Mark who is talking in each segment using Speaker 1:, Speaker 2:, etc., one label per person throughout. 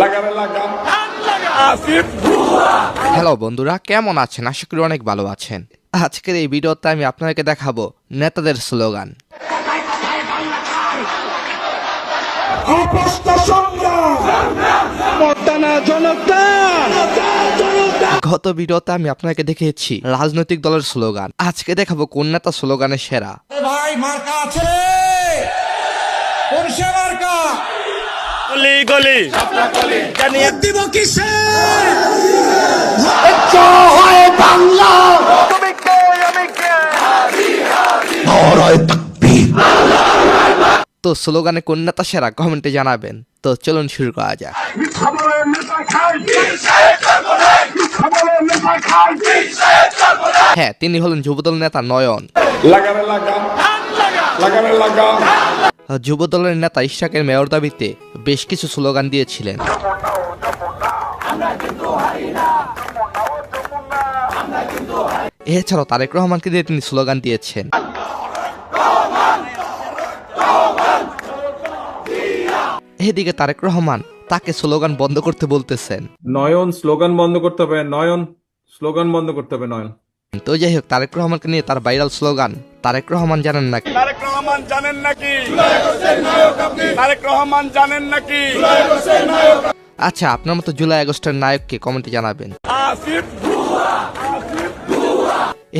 Speaker 1: লাগারে লাগা আসিফ
Speaker 2: হ্যালো বন্ধুরা কেমন আছেন? আশা করি অনেক ভালো আছেন। আজকের এই ভিডিওতে আমি আপনাদেরকে দেখাবো নেতাদের স্লোগান। গত ভিডিওতে আমি আপনাকে দেখিয়েছি রাজনৈতিক দলের স্লোগান। আজকে দেখাবো কোন নেতা স্লোগানের সেরা।
Speaker 1: ভাই মার্কা আছে। মার্কা
Speaker 3: গলি গলি।
Speaker 1: ভোট দিব কিসে?
Speaker 2: তো স্লোগানে কোন নেতা সেরা কমেন্টে জানাবেন। তো চলুন শুরু করা যাক। হ্যাঁ তিনি হলেন যুবদল নেতা নয়ন।
Speaker 1: লাগারে লাগা লাগা
Speaker 2: যুবদলের নেতা ইশাকের মেয়র দাবিতে বেশ কিছু স্লোগান দিয়েছিলেন। এছাড়াও তারেক রহমানকে দিয়ে তিনি স্লোগান দিয়েছেন। এদিকে তারেক রহমান তাকে স্লোগান বন্ধ করতে বলতেছেন।
Speaker 4: নয়ন স্লোগান বন্ধ করতে হবে। নয়ন স্লোগান বন্ধ করতে হবে নয়ন।
Speaker 2: তো যাই হোক তারেক রহমানকে নিয়ে তার ভাইরাল স্লোগান তারেক রহমান জানেন নাকি?
Speaker 3: তারেক রহমান জানেন নাকি? তারেক রহমান জানেন নাকি?
Speaker 2: আচ্ছা আপনার মতো জুলাই আগস্টের নায়ককে কমেন্টে জানাবেন।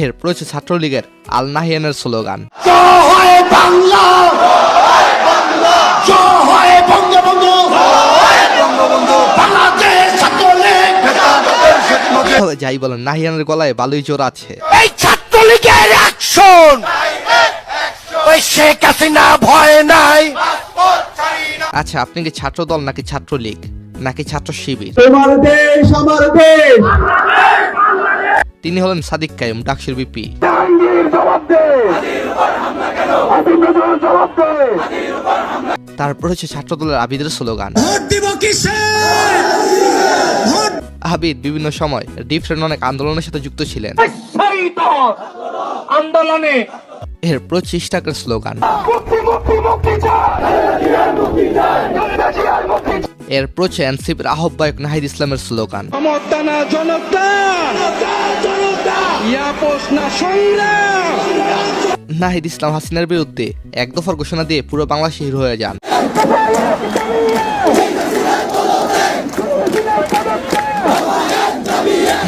Speaker 2: এর রয়েছে ছাত্রলীগের আল নাহিয়ানের স্লোগান। যাই বলেন নাহিয়ানের গলায় বালুই জোর আছে।
Speaker 5: এই ছাত্রলীগের ওই শেখ হাসিনা ভয় নাই।
Speaker 2: আচ্ছা আপনি কি ছাত্র দল নাকি ছাত্রলীগ? নাকি ছাত্র শিবির?
Speaker 1: তোমার দেশ আমার দেশ।
Speaker 2: তিনি হলেন সাদিক কায়ুম ডাকসির বিপি। তারপর হচ্ছে ছাত্র দলের আবিদের স্লোগান। আবিদ বিভিন্ন সময় ডিফারেন্ট অনেক আন্দোলনের সাথে যুক্ত ছিলেন।
Speaker 5: আন্দোলনে
Speaker 2: এর প্রচেষ্টাকের স্লোগান। এর প্রচে এনসিপির আহ্বায়ক নাহিদ ইসলামের স্লোগান। নাহিদ ইসলাম হাসিনার বিরুদ্ধে এক দফার ঘোষণা দিয়ে পুরো বাংলা হিরো হয়ে যান।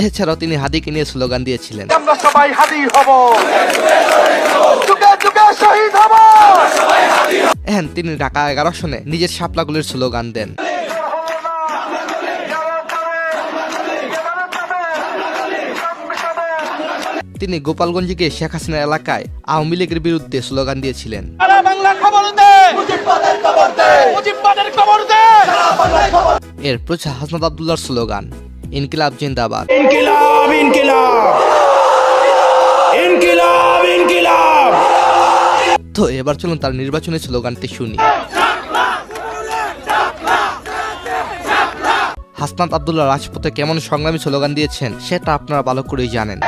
Speaker 2: এছাড়াও তিনি হাদিকে নিয়ে স্লোগান দিয়েছিলেন।
Speaker 5: আমরা সবাই হাজির হব। যুগে যুগে শহীদ হব।
Speaker 2: এখন তিনি ঢাকা এগারো সনে নিজের শাপলাগুলির স্লোগান দেন। তিনি গোপালগঞ্জে গিয়ে শেখ হাসিনা এলাকায় আওয়ামী লীগের বিরুদ্ধে স্লোগান দিয়েছিলেন। এর প্রচার হাসনাত আবদুল্লার স্লোগান। ইনকিলাব জিন্দাবাদ।
Speaker 1: ইনকিলাব ইনকিলাব। ইনকিলাব ইনকিলাব।
Speaker 2: তো এবার চলুন তার নির্বাচনের স্লোগানটি শুনি। হাসনাত আবদুল্লাহ রাজপথে কেমন সংগ্রামী স্লোগান দিয়েছেন সেটা আপনারা ভালো করেই জানেন।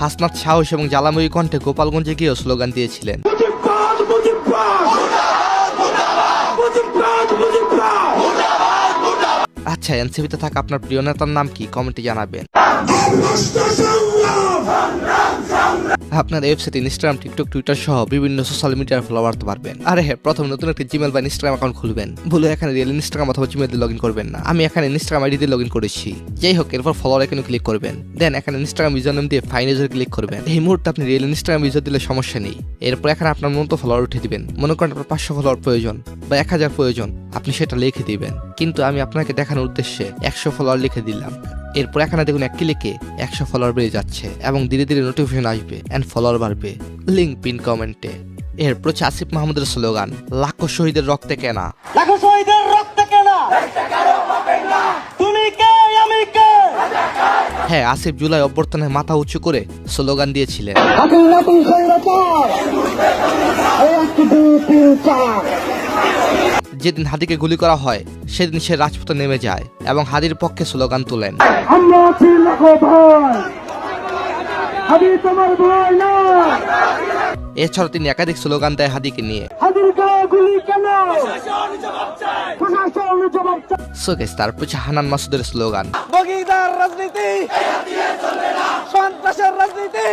Speaker 2: হাসনাত সাহস এবং জ্বালাময়ী কণ্ঠে গোপালগঞ্জে গিয়েও স্লোগান দিয়েছিলেন। আচ্ছা এনসিপিতে থাকা আপনার প্রিয় নেতার নাম কি? কমেন্টে জানাবেন। আপনার ওয়েবসাইট ইনস্টাগ্রাম টিকটক টুইটার সহ বিভিন্ন সোশ্যাল মিডিয়ার ফলো বাড়তে পারবেন আরে হ্যাঁ প্রথম নতুন একটি জিমেল বা ইনস্টাগ্রাম অ্যাকাউন্ট খুলবেন। ভুলে এখানে রিয়েল ইনস্টাগ্রাম অথবা জিমেল লগ ইন করবেন না। আমি এখানে ইনস্টাগ্রাম আইডি দিয়ে লগ ইন করেছি। যাই হোক, এরপর ফলোয়ার এখানে ক্লিক করবেন। দেন এখানে ইনস্টাগ্রাম ইউজার নেম দিয়ে ফাইন ইউজার ক্লিক করবেন। এই মুহূর্তে আপনি রিয়েল ইনস্টাগ্রাম ইউজার দিলে সমস্যা নেই। এরপর এখানে আপনার মতো ফলোয়ার উঠে দিবেন। মনে করেন আপনার পাঁচশো ফলোয়ার প্রয়োজন বা এক হাজার প্রয়োজন। আপনি সেটা লিখে দিবেন। কিন্তু আমি আপনাকে দেখানোর উদ্দেশ্যে একশো ফলোয়ার লিখে দিলাম। এরপর এখানে দেখুন এক ক্লিকে একশো ফলোয়ার বেড়ে যাচ্ছে এবং ধীরে ধীরে নোটিফিকেশন আসবে অ্যান্ড ফলোয়ার বাড়বে। লিঙ্ক পিন কমেন্টে এরপর হচ্ছে আসিফ মাহমুদের স্লোগান লাখো শহীদের রক্তে কেনা।
Speaker 5: লাখো শহীদের রক্ত কেনা। তুমি কে? আমি কে?
Speaker 2: হ্যাঁ আসিফ জুলাই অভ্যর্থনে মাথা উঁচু করে স্লোগান দিয়েছিলেন। যেদিন হাদিকে গুলি করা হয় সেদিন সে রাজপথে নেমে যায় এবং হাদির পক্ষে স্লোগান তোলেন।
Speaker 5: আমরা আছি লাখো ভাই। হাদি তোমার ভয় না।
Speaker 2: এছাড়াও তিনি একাধিক স্লোগান দেয় হাদিকে নিয়ে।
Speaker 5: হাদির গায়ে গুলি কেন? প্রশাসন জবাব চায়।
Speaker 2: সো গেস তার পিছে হানান মাসুদের স্লোগান।
Speaker 1: বগিদার রাজনীতি সন্ত্রাসের রাজনীতি।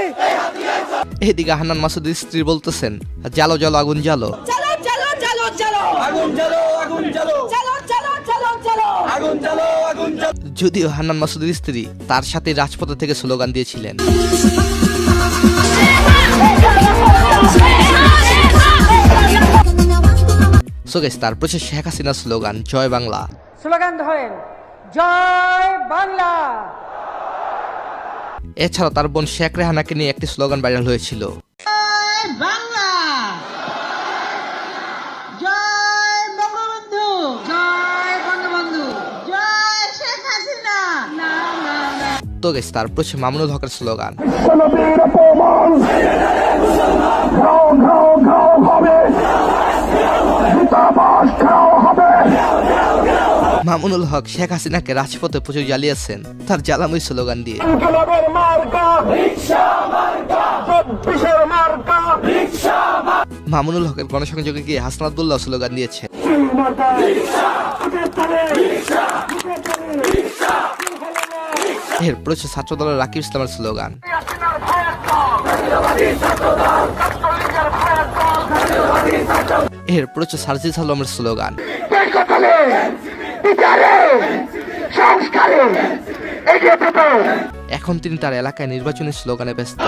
Speaker 2: এদিকে হানান মাসুদের স্ত্রী বলতেছেন জালো জালো আগুন জালো
Speaker 1: আগুন জ্বালো আগুন জ্বালো।
Speaker 6: চলো চলো চলো চলো।
Speaker 1: আগুন জ্বালো আগুন
Speaker 2: যদিও হান্নান মাসুদের স্ত্রী তার সাথে রাজপথে থেকে স্লোগান দিয়েছিলেন। সো তার পিছে শেখ হাসিনার স্লোগান জয় বাংলা।
Speaker 7: স্লোগান ধরেন জয় বাংলা।
Speaker 2: এছাড়াও তার বোন শেখ রেহানাকে নিয়ে একটি স্লোগান ভাইরাল হয়েছিল
Speaker 7: বাংলা জয় বঙ্গবন্ধু জয় বঙ্গবন্ধু জয় শেখ হাসিনা না না না
Speaker 2: তো গেস তার মামুনুল হকের স্লোগান। মামুনুল হক শেখ হাসিনাকে রাজপথে প্রচুর জ্বালিয়েছেন, তার জ্বালাময় স্লোগান দিয়ে। মামুনুল হকের গণসংযোগে গিয়ে হাসনাত আব্দুল্লাহ স্লোগান দিয়েছেন। এর প্রচুর ছাত্র দলের রাকিব ইসলামের স্লোগান। এর প্রচুর সার্জিস আলমের স্লোগান। এখন তিনি তার এলাকায় নির্বাচনী স্লোগানে ব্যস্ত।